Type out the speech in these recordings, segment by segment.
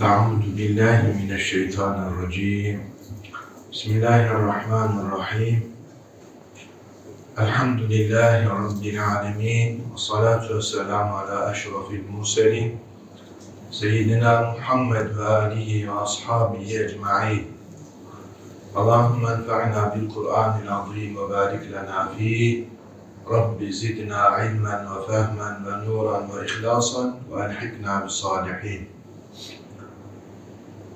أعوذ بالله من الشيطان الرجيم. بسم الله الرحمن الرحيم. الحمد لله رب العالمين والصلاة والسلام على أشرف المرسلين سيدنا محمد وآله وأصحابه أجمعين. اللهم انفعنا بالقرآن العظيم وبارك لنا فيه. رب زدنا علما وفهما ونورا وإخلاصا وألحقنا بالصالحين.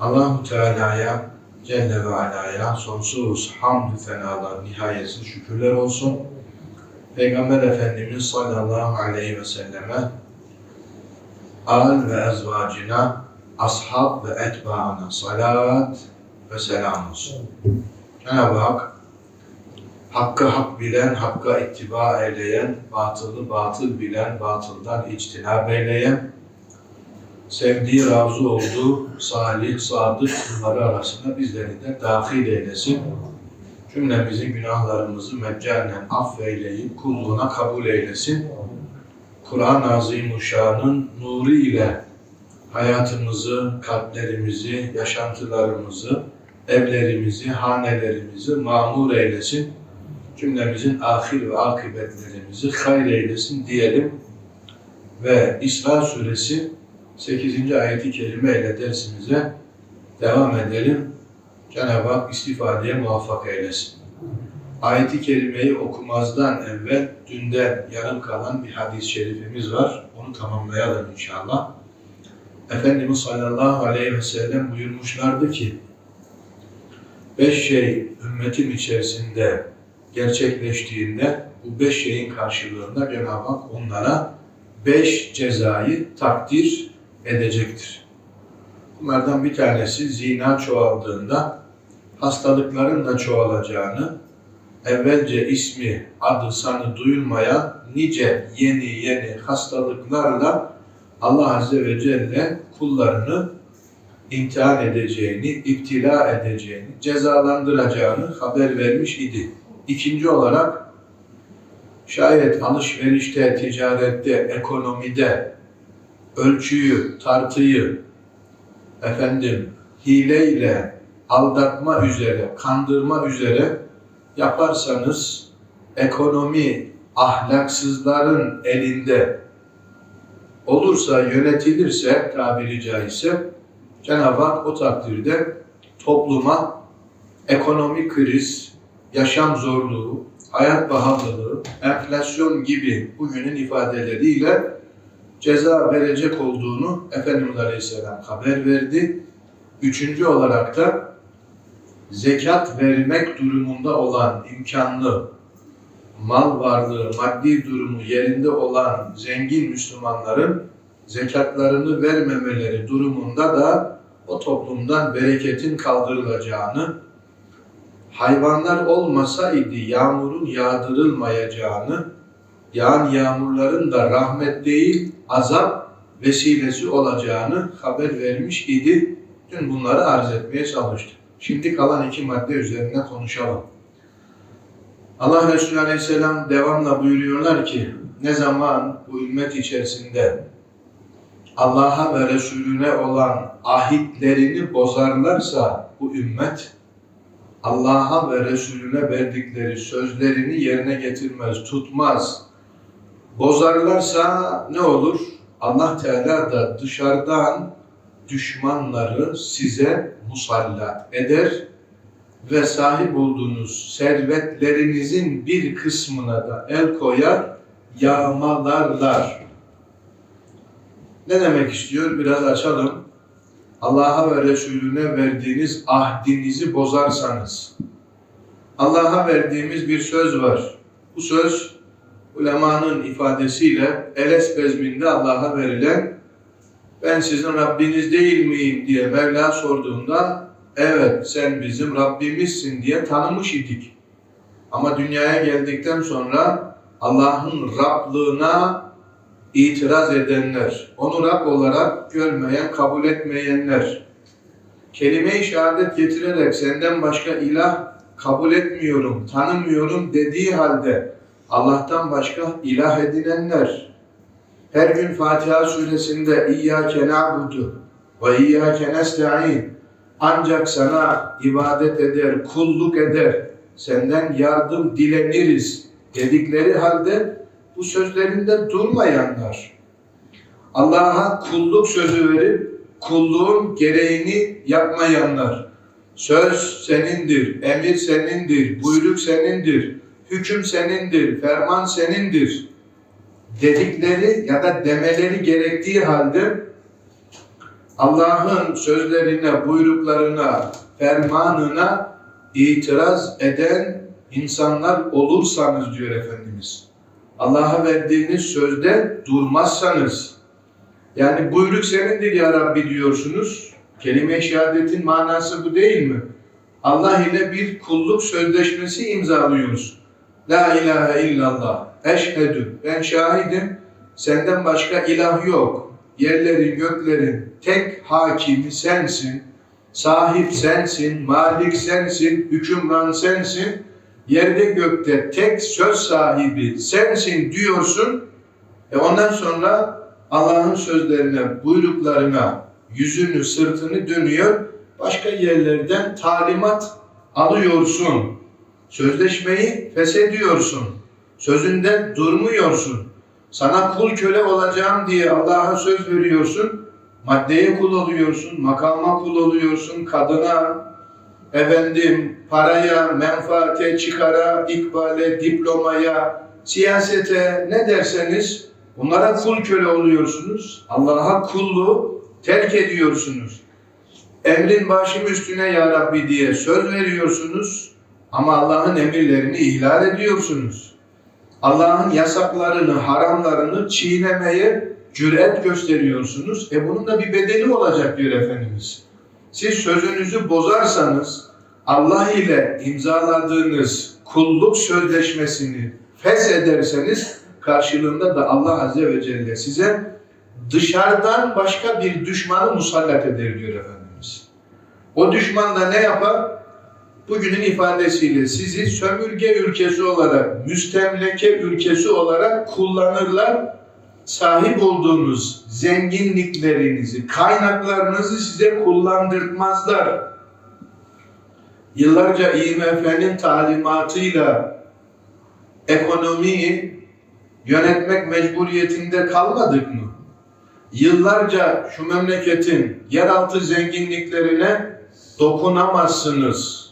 Allahu Teala'ya Celle ve Ala'ya sonsuz hamdü senalar, nihayetsiz şükürler olsun. Peygamber Efendimiz sallallahu aleyhi ve selleme, al ve ezvacına, ashab ve etbaına salat ve selam olsun. Cenab-ı Hak, hakkı hak bilen, hakka ittiba eyleyen, batılı batıl bilen, batıldan içtinab eyleyen, sevdiği, razı olduğu salih, sadık kulları arasında bizleri de dahil eylesin. Cümlemizi günahlarımızı meccanen affeyleyip kulluğuna kabul eylesin. Kur'an-ı Azimuşşan'ın nuru ile hayatımızı, kalplerimizi, yaşantılarımızı, evlerimizi, hanelerimizi mamur eylesin. Cümlemizin ahir ve akıbetlerimizi hayır eylesin diyelim. Ve İsra suresi 8. ayeti kerime ile dersimize devam edelim. Cenab-ı Hak istifadeye muvaffak eylesin. Ayeti kerimeyi okumazdan evvel dünden yarım kalan bir hadis-i şerifimiz var. Onu tamamlayalım inşallah. Efendimiz sallallahu aleyhi ve sellem buyurmuşlardı ki beş şey ümmetim içerisinde gerçekleştiğinde bu beş şeyin karşılığında Cenab-ı Hak onlara beş cezayı takdir edecektir. Bunlardan bir tanesi zina çoğaldığında hastalıkların da çoğalacağını, evvelce ismi, adı, sanı duyulmayan nice yeni yeni hastalıklarla Allah Azze ve Celle kullarını imtihan edeceğini, iptila edeceğini, cezalandıracağını haber vermiş idi. İkinci olarak şayet alışverişte, ticarette, ekonomide ölçüyü, tartıyı efendim hileyle aldatma üzere, kandırma üzere yaparsanız ekonomi ahlaksızların elinde olursa, yönetilirse tabiri caizse Cenab-ı Hak o takdirde topluma ekonomik kriz, yaşam zorluğu, hayat pahalılığı, enflasyon gibi bugünün ifadeleriyle ceza verecek olduğunu Efendimiz Aleyhisselam haber verdi. Üçüncü olarak da zekat vermek durumunda olan imkanlı mal varlığı, maddi durumu yerinde olan zengin Müslümanların zekatlarını vermemeleri durumunda da o toplumdan bereketin kaldırılacağını, hayvanlar olmasa idi yağmurun yağdırılmayacağını, yağan yağmurların da rahmet değil azap vesilesi olacağını haber vermiş idi. Dün bunları arz etmeye çalıştık. Şimdi kalan iki madde üzerinde konuşalım. Allah Resulü Aleyhisselam devamla buyuruyorlar ki ne zaman bu ümmet içerisinde Allah'a ve Resulüne olan ahitlerini bozarlarsa bu ümmet Allah'a ve Resulüne verdikleri sözlerini yerine getirmez, tutmaz. Bozarlarsa ne olur? Allah Teala da dışarıdan düşmanları size musallat eder ve sahip olduğunuz servetlerinizin bir kısmına da el koyar, yağmalarlar. Ne demek istiyor? Biraz açalım. Allah'a ve Resulüne verdiğiniz ahdinizi bozarsanız, Allah'a verdiğimiz bir söz var. Bu söz ulemanın ifadesiyle Eles bezminde Allah'a verilen ben sizin Rabbiniz değil miyim diye Mevla sorduğunda evet sen bizim Rabbimizsin diye tanımış idik. Ama dünyaya geldikten sonra Allah'ın Rablığına itiraz edenler, onu Rab olarak görmeyen, kabul etmeyenler, kelime-i şehadet getirerek senden başka ilah kabul etmiyorum, tanımıyorum dediği halde Allah'tan başka ilah edinenler, her gün Fatiha suresinde İyyâke na'budu ve iyyâke nesta'in. Ancak sana ibadet eder, kulluk eder, senden yardım dileniriz dedikleri halde bu sözlerinde durmayanlar, Allah'a kulluk sözü verip kulluğun gereğini yapmayanlar, söz senindir, emir senindir, buyruk senindir, hüküm senindir, ferman senindir dedikleri ya da demeleri gerektiği halde Allah'ın sözlerine, buyruklarına, fermanına itiraz eden insanlar olursanız diyor Efendimiz. Allah'a verdiğiniz sözde durmazsanız, yani buyruk senindir ya Rabbi diyorsunuz. Kelime-i şehadetin manası bu değil mi? Allah ile bir kulluk sözleşmesi imzalıyoruz. La ilahe illallah. Eşhedü. Ben şahidim. Senden başka ilah yok. Yerlerin, göklerin tek hakimi sensin. Sahip sensin. Malik sensin. Hükümran sensin. Yerde gökte tek söz sahibi sensin diyorsun. E ondan sonra Allah'ın sözlerine, buyruklarına yüzünü, sırtını dönüyor. Başka yerlerden talimat alıyorsun. Sözleşmeyi feshediyorsun. Sözünden durmuyorsun. Sana kul köle olacağım diye Allah'a söz veriyorsun. Maddeye kul oluyorsun, makama kul oluyorsun, kadına, efendim paraya, menfaate, çıkara, ikbale, diplomaya, siyasete ne derseniz bunlara kul köle oluyorsunuz. Allah'a kulluğu terk ediyorsunuz. Emrin başım üstüne ya Rabbi diye söz veriyorsunuz ama Allah'ın emirlerini ihlal ediyorsunuz. Allah'ın yasaklarını, haramlarını çiğnemeye cüret gösteriyorsunuz. E bunun da bir bedeli olacak diyor Efendimiz. Siz sözünüzü bozarsanız Allah ile imzaladığınız kulluk sözleşmesini feshederseniz karşılığında da Allah Azze ve Celle size dışarıdan başka bir düşmanı musallat eder diyor Efendimiz. O düşman da ne yapar? Bugünün ifadesiyle sizi sömürge ülkesi olarak, müstemleke ülkesi olarak kullanırlar. Sahip olduğunuz zenginliklerinizi, kaynaklarınızı size kullandırmazlar. Yıllarca IMF'nin talimatıyla ekonomiyi yönetmek mecburiyetinde kalmadık mı? Yıllarca şu memleketin yeraltı zenginliklerine dokunamazsınız.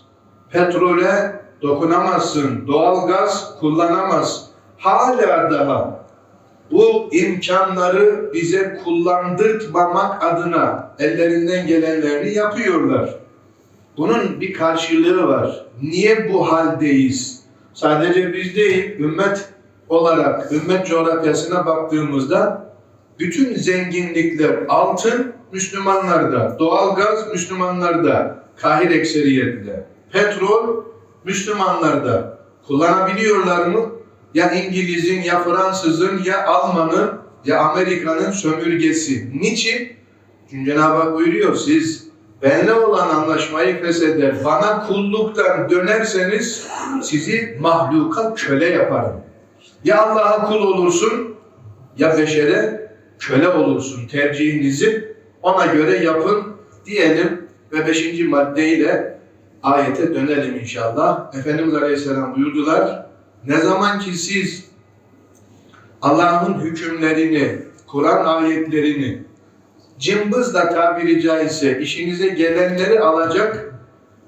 Petrole dokunamazsın. Doğalgaz kullanamaz. Hala daha bu imkanları bize kullandırtmamak adına ellerinden gelenlerini yapıyorlar. Bunun bir karşılığı var. Niye bu haldeyiz? Sadece biz değil, ümmet olarak, ümmet coğrafyasına baktığımızda bütün zenginlikler altın Müslümanlarda, doğalgaz Müslümanlarda, kahir ekseriyetle, petrol Müslümanlarda kullanabiliyorlar mı? Ya İngiliz'in, ya Fransız'ın, ya Alman'ın, ya Amerika'nın sömürgesi. Niçin? Çünkü Cenab-ı Hak buyuruyor siz benle olan anlaşmayı fesheder, bana kulluktan dönerseniz sizi mahluka köle yaparım. Ya Allah'a kul olursun, ya beşere köle olursun. Tercihinizi ona göre yapın diyelim ve beşinci maddeyle ayete dönelim inşallah. Efendimiz Aleyhisselam buyurdular. Ne zaman ki siz Allah'ın hükümlerini, Kur'an ayetlerini cımbızla tabiri caizse işinize gelenleri alacak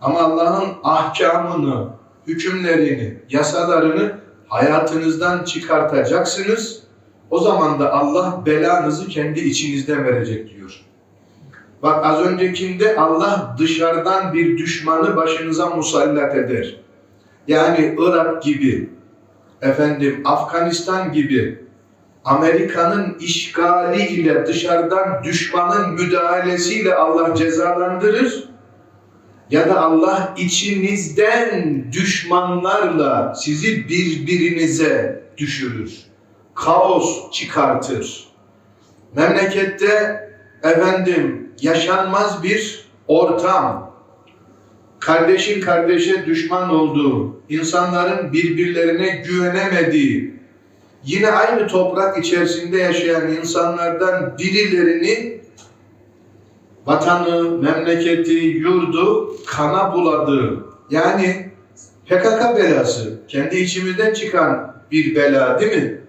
ama Allah'ın ahkamını, hükümlerini, yasalarını hayatınızdan çıkartacaksınız. O zaman da Allah belanızı kendi içinizden verecek diyor. Bak az öncekinde Allah dışarıdan bir düşmanı başınıza musallat eder. Yani Irak gibi, efendim Afganistan gibi Amerika'nın işgali ile dışarıdan düşmanın müdahalesiyle Allah cezalandırır ya da Allah içinizden düşmanlarla sizi birbirinize düşürür. Kaos çıkartır. Memlekette efendim yaşanmaz bir ortam, kardeşin kardeşe düşman olduğu, insanların birbirlerine güvenemediği, yine aynı toprak içerisinde yaşayan insanlardan birilerini vatanı, memleketi, yurdu kana buladı. Yani PKK belası, kendi içimizden çıkan bir bela değil mi?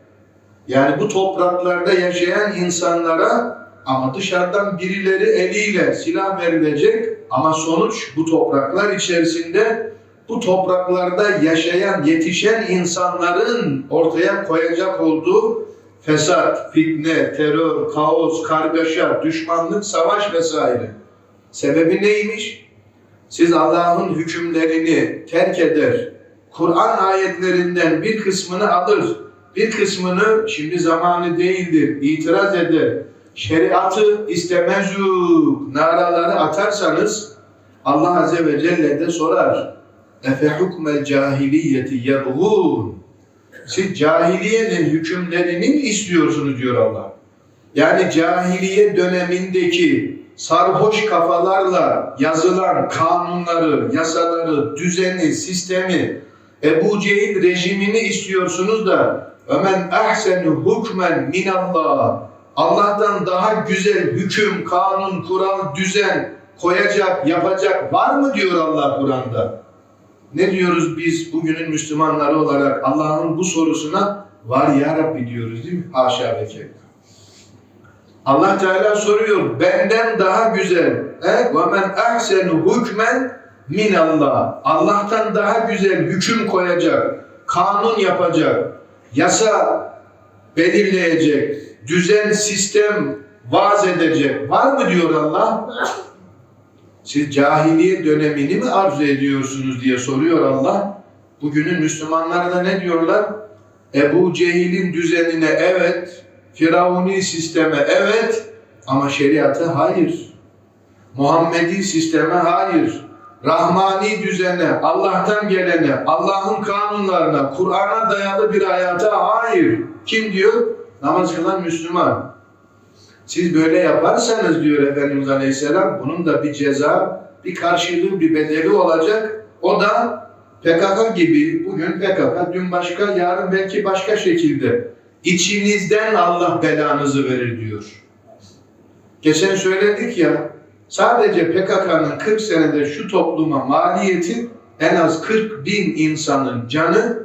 Yani bu topraklarda yaşayan insanlara ama dışarıdan birileri eliyle silah verilecek ama sonuç bu topraklar içerisinde bu topraklarda yaşayan, yetişen insanların ortaya koyacak olduğu fesat, fitne, terör, kaos, kargaşa, düşmanlık, savaş vesaire. Sebebi neymiş? Siz Allah'ın hükümlerini terk eder, Kur'an ayetlerinden bir kısmını alır, bir kısmını şimdi zamanı değildir, itiraz eder, şeriatı istemezuk naraları atarsanız Allah Azze ve Celle de sorar. Efe hukmel cahiliyeti yebğûn. Siz cahiliyenin hükümlerini mi istiyorsunuz diyor Allah. Yani cahiliye dönemindeki sarhoş kafalarla yazılan kanunları, yasaları, düzeni, sistemi, Ebu Cehil rejimini istiyorsunuz da Ömen ahsenu hukmen minallah Allah'tan daha güzel hüküm, kanun, kural, düzen koyacak, yapacak var mı diyor Allah Kur'an'da. Ne diyoruz biz bugünün Müslümanları olarak Allah'ın bu sorusuna var ya Rabbi diyoruz değil mi? Haşa ve. Allah Teala soruyor benden daha güzel ve men ahsenu hukmen minallah Allah'tan daha güzel hüküm koyacak, kanun yapacak, yasa belirleyecek, düzen, sistem vaaz edecek var mı diyor Allah? Siz cahiliye dönemini mi arzu ediyorsunuz diye soruyor Allah. Bugünün Müslümanları da ne diyorlar? Ebu Cehil'in düzenine evet, Firavuni sisteme evet ama şeriata hayır. Muhammedi sisteme hayır. Rahmani düzene, Allah'tan gelene, Allah'ın kanunlarına, Kur'an'a dayalı bir hayata hayır. Kim diyor? Namaz kılan Müslüman. Siz böyle yaparsanız diyor Efendimiz Aleyhisselam bunun da bir ceza, bir karşılığı, bir bedeli olacak. O da PKK gibi bugün PKK, dün başka, yarın belki başka şekilde içinizden Allah belanızı verir diyor. Geçen söyledik ya sadece PKK'nın 40 senede şu topluma maliyeti en az 40 bin insanın canı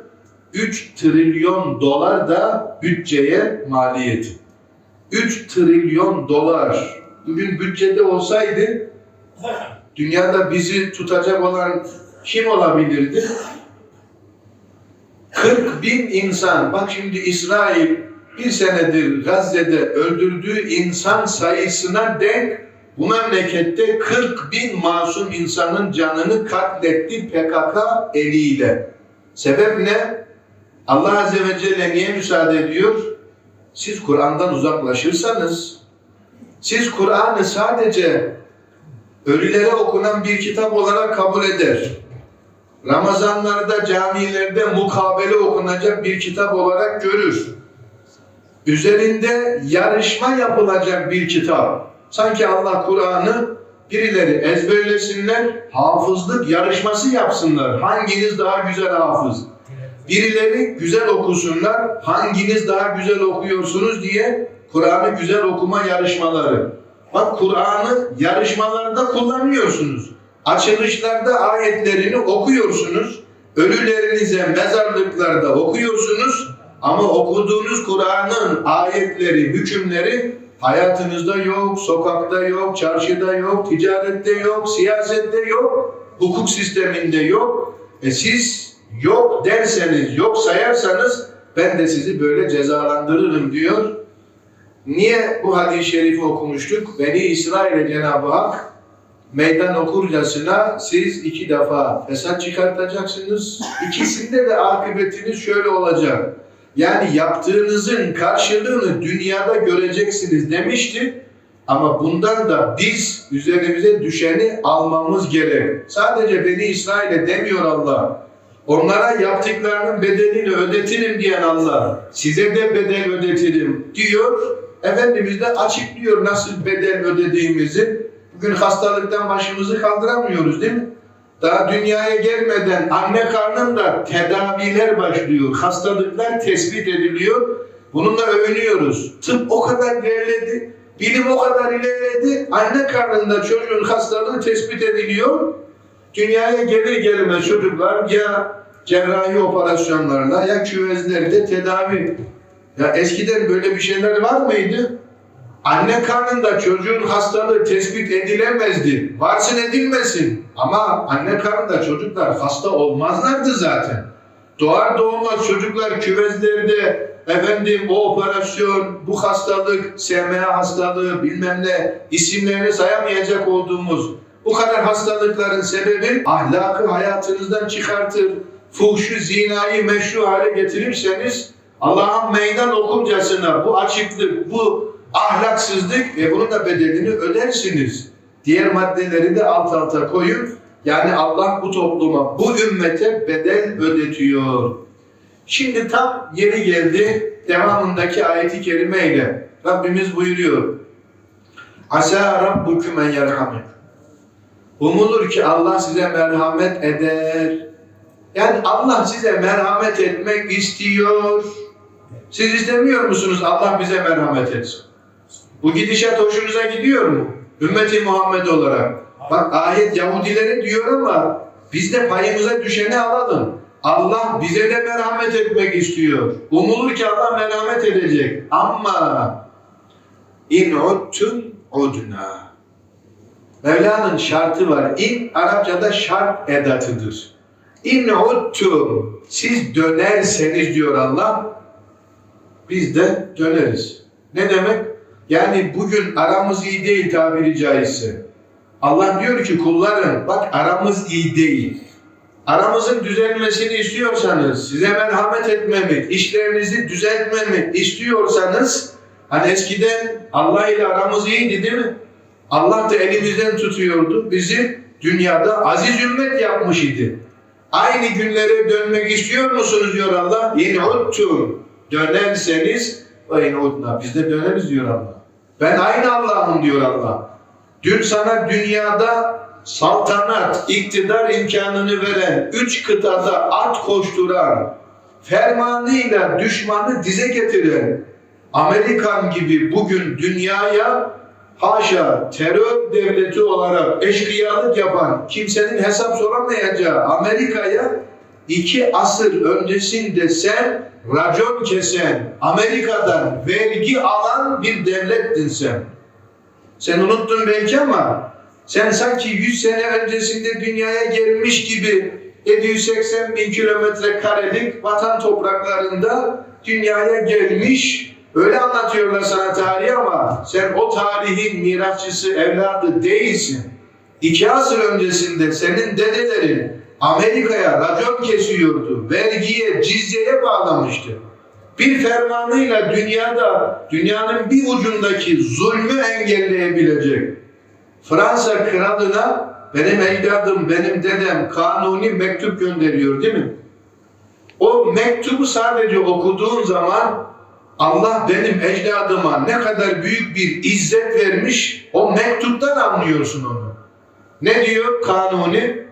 3 trilyon dolar da bütçeye maliyeti. 3 trilyon dolar. Bugün bütçede olsaydı dünyada bizi tutacak olan kim olabilirdi? 40 bin insan. Bak şimdi İsrail bir senedir Gazze'de öldürdüğü insan sayısına denk bu memlekette 40 bin masum insanın canını katletti PKK eliyle. Sebep ne? Allah Azze ve Celle niye müsaade ediyor? Siz Kur'an'dan uzaklaşırsanız, siz Kur'an'ı sadece ölülere okunan bir kitap olarak kabul eder. Ramazanlarda, camilerde mukabele okunacak bir kitap olarak görür. Üzerinde yarışma yapılacak bir kitap. Sanki Allah Kur'an'ı birileri ezberlesinler, hafızlık yarışması yapsınlar. Hanginiz daha güzel hafız? Birileri güzel okusunlar, hanginiz daha güzel okuyorsunuz diye Kur'an'ı güzel okuma yarışmaları. Bak Kur'an'ı yarışmalarda kullanıyorsunuz. Açılışlarda ayetlerini okuyorsunuz. Ölülerinize mezarlıklarda okuyorsunuz. Ama okuduğunuz Kur'an'ın ayetleri, hükümleri hayatınızda yok, sokakta yok, çarşıda yok, ticarette yok, siyasette yok, hukuk sisteminde yok. E siz yok derseniz, yok sayarsanız ben de sizi böyle cezalandırırım diyor. Niye bu hadis-i şerifi okumuştuk? Beni İsrail'e Cenab-ı Hak meydan okurcasına siz iki defa fesat çıkartacaksınız. İkisinde de akıbetiniz şöyle olacak. Yani yaptığınızın karşılığını dünyada göreceksiniz demişti. Ama bundan da biz üzerimize düşeni almamız gerek. Sadece Beni İsrail'e demiyor Allah. Onlara yaptıklarının bedelini ödetirim diyen Allah. Size de bedel ödetirim diyor. Efendimiz de açıklıyor nasıl bedel ödediğimizi. Bugün hastalıktan başımızı kaldıramıyoruz değil mi? Daha dünyaya gelmeden anne karnında tedaviler başlıyor. Hastalıklar tespit ediliyor. Bununla övünüyoruz. Tıp o kadar ilerledi. Bilim o kadar ilerledi. Anne karnında çocuğun hastalığı tespit ediliyor. Dünyaya gelir gelmez çocuklar ya cerrahi operasyonlarla ya küvezlerde tedavi. Ya eskiden böyle bir şeyler var mıydı? Anne karnında çocuğun hastalığı tespit edilemezdi. Varsın edilmesin. Ama anne karnında çocuklar hasta olmazlardı zaten. Doğar doğmaz çocuklar küvezlerde efendim o operasyon, bu hastalık, SMA hastalığı bilmem ne isimlerini sayamayacak olduğumuz bu kadar hastalıkların sebebi ahlakı hayatınızdan çıkartır. Fuhşu, zinayı meşru hale getirirseniz Allah'ın meydan okurcasına bu açıklık, bu ahlaksızlık ve bunun da bedelini ödersiniz. Diğer maddeleri de alt alta koyun. Yani Allah bu topluma, bu ümmete bedel ödetiyor. Şimdi tam yeri geldi devamındaki ayeti kerimeyle. Rabbimiz buyuruyor. Asa rabbukum en yerhamik. Umulur ki Allah size merhamet eder. Yani Allah size merhamet etmek istiyor. Siz istemiyor musunuz Allah bize merhamet etsin? Bu gidişat hoşunuza gidiyor mu? Ümmeti Muhammed olarak. Bak ayet Yahudilere diyor ama biz de payımıza düşeni alalım. Allah bize de merhamet etmek istiyor. Umulur ki Allah merhamet edecek. Ama in uttun udna. Mevla'nın şartı var. İn Arapçada şart edatıdır. İn uttum. Siz dönerseniz diyor Allah. Biz de döneriz. Ne demek? Yani bugün aramız iyi değil tabiri caizse. Allah diyor ki kullarım bak aramız iyi değil. Aramızın düzelmesini istiyorsanız, size merhamet etmemi, işlerinizi düzeltmemi istiyorsanız, hani eskiden Allah ile aramız iyiydi değil mi? Allah da elimizden tutuyordu. Bizi dünyada aziz ümmet yapmış idi. Aynı günlere dönmek istiyor musunuz diyor Allah. Yeni uttum. Dönerseniz aynı utna. Biz de döneriz diyor Allah. Ben aynı Allah'ım diyor Allah. Dün sana dünyada saltanat, iktidar imkanını veren, üç kıtada at koşturan, fermanıyla düşmanı dize getiren, Amerikan gibi bugün dünyaya haşa terör devleti olarak eşkıyalık yapan, kimsenin hesap soramayacağı Amerika'ya iki asır öncesinde sen racon kesen, Amerika'dan vergi alan bir devlettin sen. Sen unuttun belki ama sen sanki 100 sene öncesinde dünyaya gelmiş gibi 780 bin kilometre karelik vatan topraklarında dünyaya gelmiş. Öyle anlatıyorlar sana tarihi ama sen o tarihin mirasçısı, evladı değilsin. İki asır öncesinde senin dedelerin Amerika'ya racon kesiyordu, vergiye, cizyeye bağlamıştı. Bir fermanıyla dünyada, dünyanın bir ucundaki zulmü engelleyebilecek. Fransa kralına benim ecdadım, benim dedem kanuni mektup gönderiyor değil mi? O mektubu sadece okuduğun zaman Allah benim ecdadıma ne kadar büyük bir izzet vermiş o mektuptan anlıyorsun onu. Ne diyor kanuni?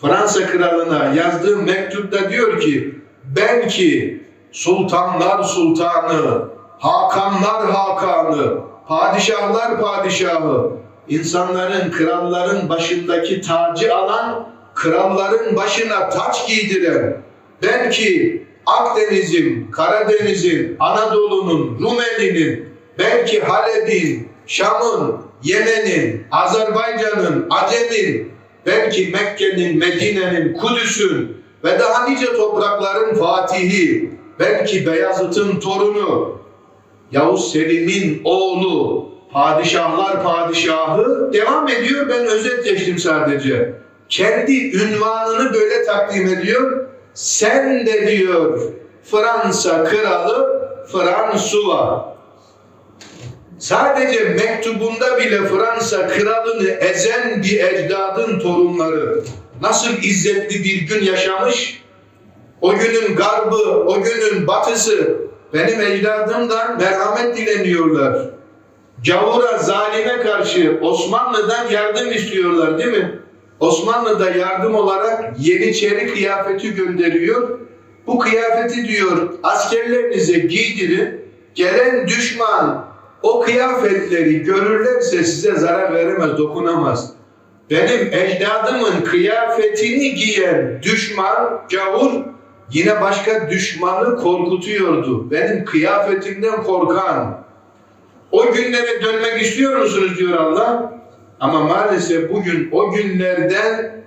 Fransa kralına yazdığı mektupta diyor ki ben ki sultanlar sultanı, hakanlar hakanı, padişahlar padişahı, insanların, kralların başındaki tacı alan, kralların başına taç giydiren, ben ki Akdeniz'in, Karadeniz'in, Anadolu'nun, Rumeli'nin, belki Halep'in, Şam'ın, Yemen'in, Azerbaycan'ın, Acem'in, belki Mekke'nin, Medine'nin, Kudüs'ün ve daha nice toprakların fatihi, belki Beyazıt'ın torunu, Yavuz Selim'in oğlu, padişahlar padişahı devam ediyor. Ben özet geçtim sadece. Kendi ünvanını böyle takdim ediyor. Sen de diyor Fransa kralı François. Sadece mektubunda bile Fransa kralını ezen bir ecdadın torunları nasıl izzetli bir gün yaşamış? O günün garbı, o günün batısı benim ecdadımdan merhamet dileniyorlar. Gavura, zalime karşı Osmanlı'dan yardım istiyorlar değil mi? Osmanlı da yardım olarak Yeniçeri kıyafeti gönderiyor. Bu kıyafeti diyor askerlerinize giydirin. Gelen düşman O kıyafetleri görürlerse size zarar veremez, dokunamaz. Benim ecdadımın kıyafetini giyen düşman, gavur yine başka düşmanı korkutuyordu. Benim kıyafetimden korkan. O günlere dönmek istiyor musunuz diyor Allah. Ama maalesef bugün o günlerden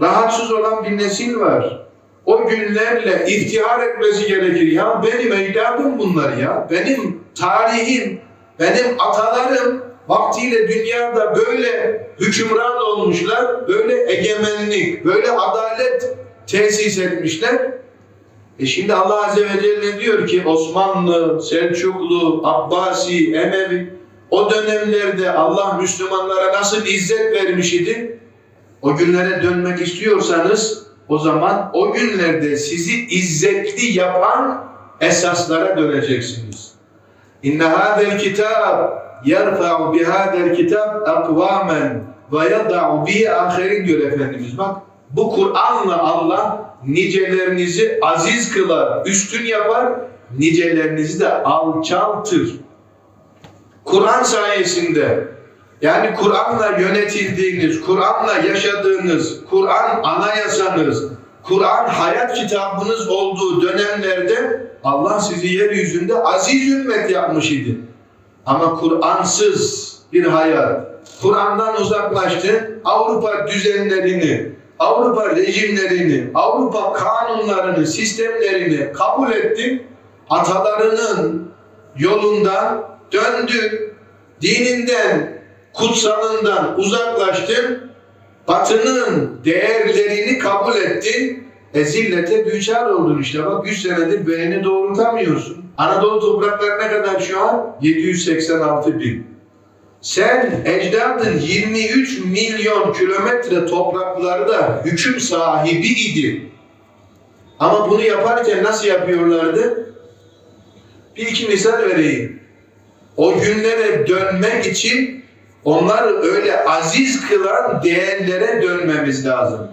rahatsız olan bir nesil var. O günlerle iftihar etmesi gerekir. Ya benim ecdadım bunlar ya. Benim tarihim, benim atalarım vaktiyle dünyada böyle hükümran olmuşlar, böyle egemenlik, böyle adalet tesis etmişler. E şimdi Allah Azze ve Celle diyor ki Osmanlı, Selçuklu, Abbasi, Emevi o dönemlerde Allah Müslümanlara nasıl izzet vermiş idi? O günlere dönmek istiyorsanız o zaman o günlerde sizi izzetli yapan esaslara döneceksiniz. İnne hâzel kitab yerfa'u bihâzel kitab akvâmen ve yada'u bihi âherin diyor Efendimiz. Bak bu Kur'an'la Allah nicelerinizi aziz kılar, üstün yapar, nicelerinizi de alçaltır. Kur'an sayesinde yani Kur'an'la yönetildiğiniz, Kur'an'la yaşadığınız, Kur'an anayasanız, Kur'an hayat kitabınız olduğu dönemlerde Allah sizi yeryüzünde aziz ümmet yapmış idi. Ama Kur'ansız bir hayat, Kur'an'dan uzaklaştı, Avrupa düzenlerini, Avrupa rejimlerini, Avrupa kanunlarını, sistemlerini kabul etti, atalarının yolundan döndü, dininden, kutsalından uzaklaştın, batının değerlerini kabul ettin, e zillete düçar oldun işte. Bak 100 senedir beğeni doğrultamıyorsun. Anadolu toprakları ne kadar şu an? 786 bin. Sen ecdadın 23 milyon kilometre topraklarda hüküm sahibi idi. Ama bunu yaparken nasıl yapıyorlardı? Bir iki misal vereyim. O günlere dönmek için onları öyle aziz kılan değerlere dönmemiz lazım.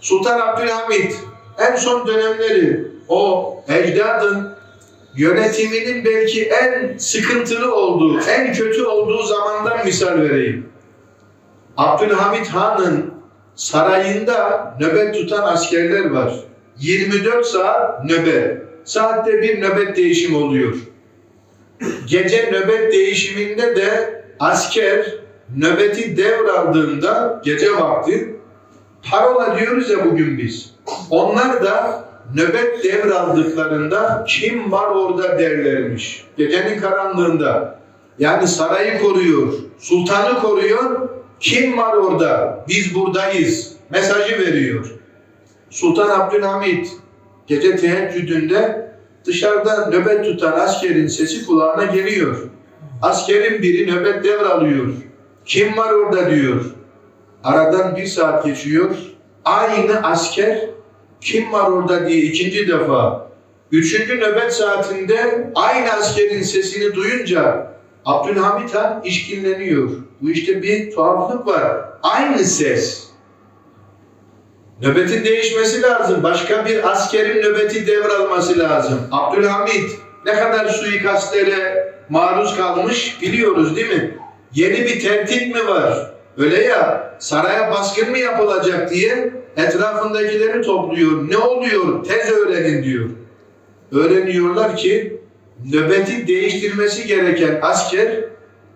Sultan Abdülhamit en son dönemleri o ecdadın yönetiminin belki en sıkıntılı olduğu, en kötü olduğu zamandan misal vereyim. Abdülhamit Han'ın sarayında nöbet tutan askerler var. 24 saat nöbet. Saatte bir nöbet değişim oluyor. Gece nöbet değişiminde de asker nöbeti devraldığında gece vakti parola diyoruz ya bugün biz. Onlar da nöbet devraldıklarında kim var orada derlermiş. Gecenin karanlığında. Yani sarayı koruyor, sultanı koruyor. Kim var orada? Biz buradayız. Mesajı veriyor. Sultan Abdülhamit gece teheccüdünde dışarıda nöbet tutan askerin sesi kulağına geliyor. Askerin biri nöbet devralıyor. Kim var orada diyor. Aradan bir saat geçiyor. Aynı asker kim var orada diye ikinci defa. Üçüncü nöbet saatinde aynı askerin sesini duyunca Abdülhamit Han işkinleniyor. Bu işte bir tuhaflık var. Aynı ses. Nöbetin değişmesi lazım. Başka bir askerin nöbeti devralması lazım. Abdülhamit ne kadar suikastlere maruz kalmış biliyoruz değil mi? Yeni bir tertip mi var? Öyle ya saraya baskın mı yapılacak diye etrafındakileri topluyor. Ne oluyor? Tez öğrenin diyor. Öğreniyorlar ki nöbeti değiştirmesi gereken asker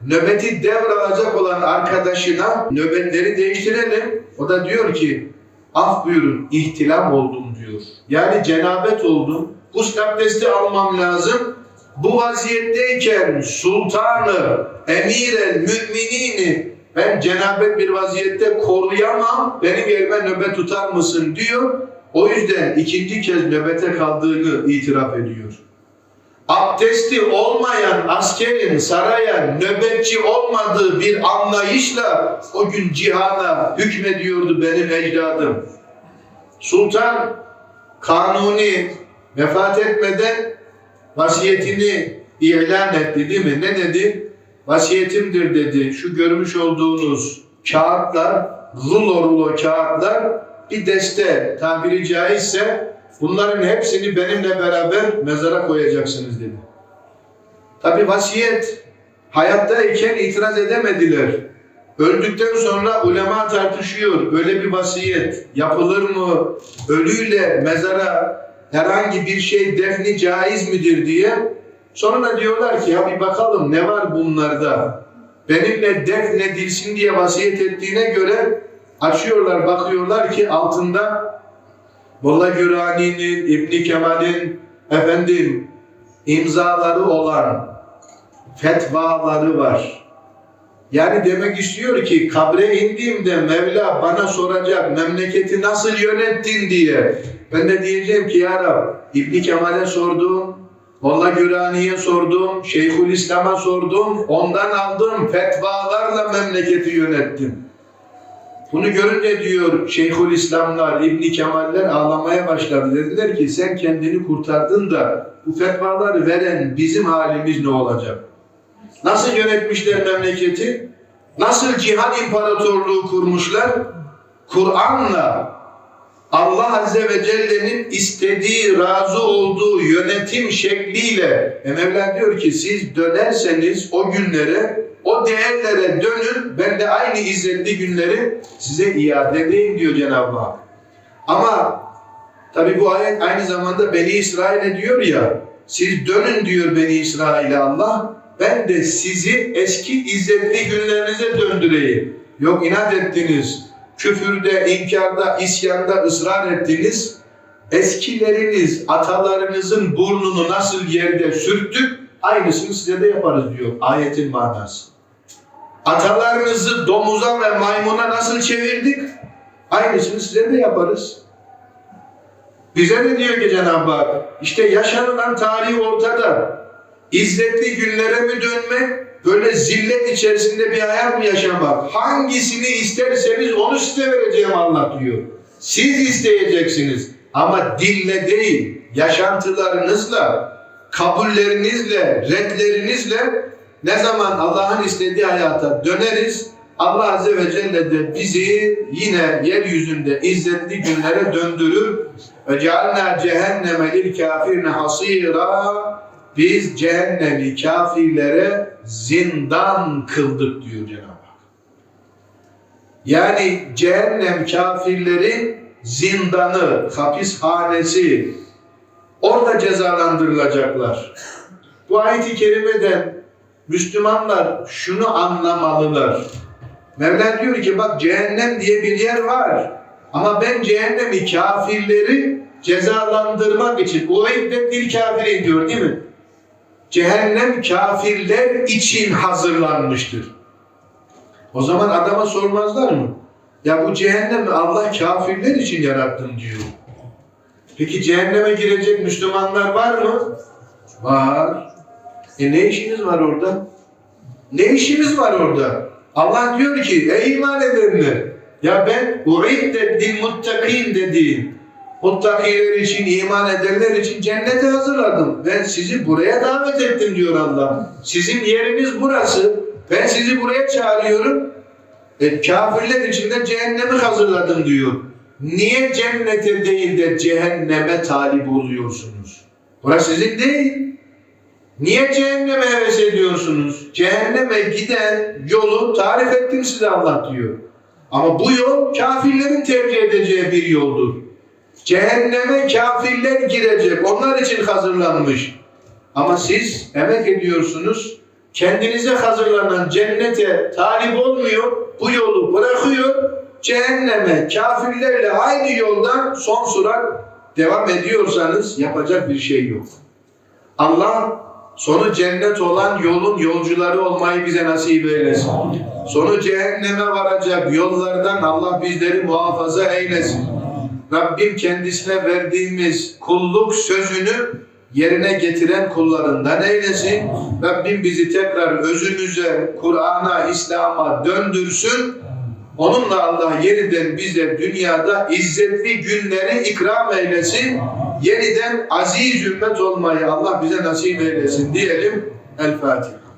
nöbeti devralacak olan arkadaşına nöbetleri değiştirelim. O da diyor ki af buyurun ihtilam oldum diyor. Yani cenabet oldum. Gusül abdesti almam lazım. Bu vaziyetteyken sultanı, emiren, müminini ben cenabet bir vaziyette koruyamam, benim yerime nöbet tutar mısın diyor. O yüzden ikinci kez nöbete kaldığını itiraf ediyor. Abdesti olmayan askerin saraya nöbetçi olmadığı bir anlayışla o gün cihana hükmediyordu benim ecdadım. Sultan Kanuni vefat etmeden vasiyetini ilan etti değil mi? Ne dedi? Vasiyetimdir dedi. Şu görmüş olduğunuz kağıtlar, rulo kağıtlar bir deste tabiri caizse bunların hepsini benimle beraber mezara koyacaksınız dedi. Tabi vasiyet Hayattayken itiraz edemediler. Öldükten sonra ulema tartışıyor. Öyle bir vasiyet yapılır mı? Ölüyle mezara herhangi bir şey defni caiz midir diye. Sonra diyorlar ki ya bir bakalım ne var bunlarda? Benimle defnedilsin diye vasiyet ettiğine göre açıyorlar bakıyorlar ki altında Molla Gürani'nin, İbni Kemal'in efendim imzaları olan fetvaları var. Yani demek istiyor ki kabre indiğimde Mevla bana soracak memleketi nasıl yönettin diye. Ben de diyeceğim ki ya Rab İbni Kemal'e sordum, Molla Gürani'ye sordum, Şeyhülislam'a sordum, ondan aldım fetvalarla memleketi yönettim. Bunu görünce diyor Şeyhülislamlar, İbni Kemaller ağlamaya başladı. Dediler ki sen kendini kurtardın da bu fetvaları veren bizim halimiz ne olacak? Nasıl yönetmişler memleketi? Nasıl cihan imparatorluğu kurmuşlar? Kur'an'la Allah Azze ve Celle'nin istediği, razı olduğu yönetim şekliyle e Mevla diyor ki siz dönerseniz o günlere, o değerlere dönün, ben de aynı izzetli günleri size iade edeyim diyor Cenab-ı Hak. Ama tabi bu ayet aynı zamanda Beni İsrail'e diyor ya, siz dönün diyor Beni İsrail'e Allah, ben de sizi eski izzetli günlerinize döndüreyim. Yok inat ettiniz, küfürde, inkarda, isyanda ısrar ettiniz. Eskileriniz, atalarınızın burnunu nasıl yerde sürttük, aynısını size de yaparız diyor ayetin manası. Atalarınızı domuza ve maymuna nasıl çevirdik, aynısını size de yaparız. Bize ne diyor ki Cenab-ı Hak? İşte yaşanılan tarih ortada. İzzetli günlere mi dönmek, böyle zillet içerisinde bir hayat mı yaşamak? Hangisini isterseniz onu size vereceğim Allah diyor. Siz isteyeceksiniz ama dille değil, yaşantılarınızla, kabullerinizle, redlerinizle ne zaman Allah'ın istediği hayata döneriz, Allah Azze ve Celle de bizi yine yeryüzünde izzetli günlere döndürür. Ve cealna cehenneme lil kafirine hasira biz cehennemi kafirlere zindan kıldık diyor Cenab-ı Hak. Yani cehennem kafirlerin zindanı, hapishanesi, orada cezalandırılacaklar. Bu ayet-i kerimeden Müslümanlar şunu anlamalılar. Mevla diyor ki bak cehennem diye bir yer var. Ama ben cehennemi kafirleri cezalandırmak için de bir kafirin diyor değil mi? Cehennem kafirler için hazırlanmıştır. O zaman adama sormazlar mı? Ya bu cehennemi Allah kafirler için yarattın diyor. Peki cehenneme girecek Müslümanlar var mı? Var. E ne işiniz var orada? Ne işimiz var orada? Allah diyor ki ey iman edenler ya ben uiddet dil muttakin dediğim muttakiler için, iman edenler için cennete hazırladım. Ben sizi buraya davet ettim diyor Allah. Sizin yeriniz burası. Ben sizi buraya çağırıyorum. E, kafirler için de cehennemi hazırladım diyor. Niye cennete değil de cehenneme talip oluyorsunuz? Burası sizin değil. Niye cehenneme heves ediyorsunuz? Cehenneme giden yolu tarif ettim size Allah diyor. Ama bu yol kafirlerin tercih edeceği bir yoldur. Cehenneme kafirler girecek. Onlar için hazırlanmış. Ama siz emek ediyorsunuz. Kendinize hazırlanan cennete talip olmuyor. Bu yolu bırakıyor. Cehenneme kafirlerle aynı yoldan son sürat devam ediyorsanız yapacak bir şey yok. Allah sonu cennet olan yolun yolcuları olmayı bize nasip eylesin. Sonu cehenneme varacak yollardan Allah bizleri muhafaza eylesin. Rabbim kendisine verdiğimiz kulluk sözünü yerine getiren kullarından eylesin. Rabbim bizi tekrar özümüze, Kur'an'a, İslam'a döndürsün. Onunla Allah yeniden bize dünyada izzetli günleri ikram eylesin. Yeniden aziz ümmet olmayı Allah bize nasip eylesin diyelim. El Fatiha.